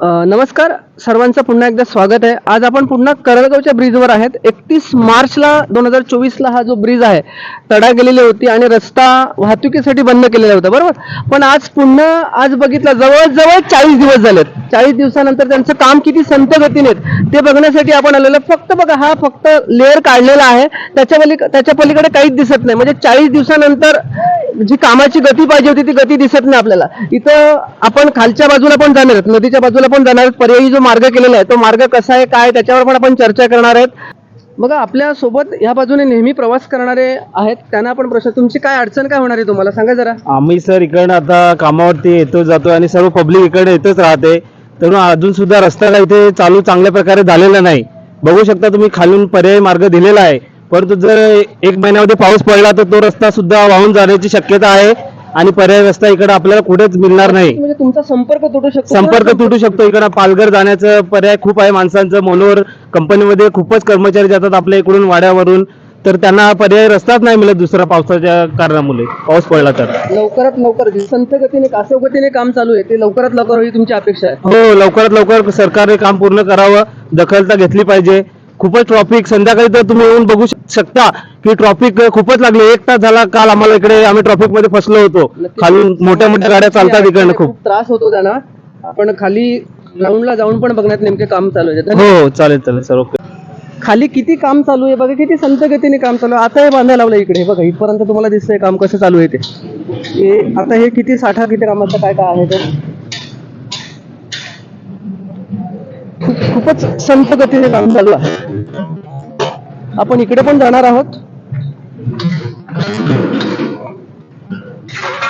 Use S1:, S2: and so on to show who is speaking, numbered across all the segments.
S1: नमस्कार. सर्वांचं पुन्हा एकदा स्वागत आहे. आज आपण पुन्हा करळगावच्या ब्रिजवर आहेत. एकतीस मार्चला दोन हजार चोवीसला हा जो ब्रिज आहे तडा गेलेली होती आणि रस्ता वाहतुकीसाठी बंद केलेला होता. बरोबर? पण आज पुन्हा आज बघितलं जवळजवळ चाळीस दिवस झालेत. चाळीस दिवसानंतर त्यांचं काम किती संत गतीने आहेत ते बघण्यासाठी आपण आलेलो फक्त बघा हा फक्त लेअर काढलेला आहे. त्याच्या पली त्याच्या पलीकडे काहीच दिसत नाही. म्हणजे चाळीस दिवसानंतर जी कामाची गती पाहिजे होती ती गती दिसत नाही आपल्याला. इथं आपण खालच्या बाजूला पण जाणार आहेत नदीच्या बाजूला पण जाणार आहेत. पर्यायी जो मार्ग केलेला आहे तो मार्ग कसा आहे काय त्याच्यावर पण आपण चर्चा करणार आहेत. बघा आपल्यासोबत ह्या बाजूने नेहमी प्रवास करणारे आहेत. त्यांना आपण प्रश्न तुमची काय अडचण काय होणार आहे तुम्हाला? सांगा जरा.
S2: आम्ही सर इकडनं आता कामावरती येतो जातो आणि सर्व पब्लिक इकडे येतच राहते. तर अजून सुद्धा रस्त्याला इथे चालू चांगल्या प्रकारे झालेला नाही. बघू शकता तुम्ही खालून पर्यायी मार्ग दिलेला आहे. परंतु जर एक महिन्यामध्ये पाऊस पडला तर तो रस्ता सुद्धा वाहून जाण्याची शक्यता आहे आणि पर्यायी रस्ता इकडे आपल्याला कुठेच मिळणार नाही.
S1: म्हणजे तुमचा संपर्क तुटू शकतो.
S2: संपर्क तुटू शकतो. इकडं पालघर जाण्याचं पर्याय खूप आहे. माणसांचं मनोहर कंपनीमध्ये खूपच कर्मचारी जातात आपल्या इकडून वाड्यावरून. तर त्यांना पर्याय रस्ताच नाही मिळत दुसरा पावसाच्या कारणामुळे. पाऊस पडला तर.
S1: लवकरात लवकर जे संत गतीने कासव गतीने काम चालू आहे. ते लवकरात लवकर होईल तुमची अपेक्षा आहे.
S2: हो लवकरात लवकर सरकारने काम पूर्ण करावं. दखलता घेतली पाहिजे. खूपच ट्रॉफिक संध्याकाळी तर तुम्ही येऊन बघू शक- शकता. की ट्रॉफिक खूपच लागले. एक तास झाला काल आम्हाला इकडे आम्ही ट्रॉफिकमध्ये फसलो होतो. खालून मोठ्या मोठ्या गाड्या चालतात इकडनं खूप.
S1: त्रास होतो त्यांना. आपण खाली ग्राउंडला जाऊन पण बघण्यात नेमके काम चालू आहे.
S2: हो चालेल चालेल सर ओके.
S1: खाली किती काम चालू आहे? बघा किती संत गतीने काम चालू आहे. आता हे बांधायला लावलं इकडे. हे बघा इथपर्यंत तुम्हाला दिसतंय काम कसं चालू आहे ते. हे आता हे किती साठा किती कामाचं काय काय आहे ते? खूप खूपच संत गतीने काम चालू आहे. आपण इकडे पण जाणार आहोत.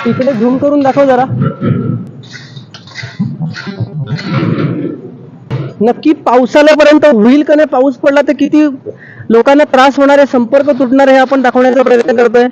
S1: इकडे झूम करून दाखव जरा. नक्की पावसाळ्यापर्यंत होईल का नाही पाऊस पडला तर किती लोकांना त्रास होणार आहे संपर्क तुटणार हे आपण दाखवण्याचा प्रयत्न करतोय.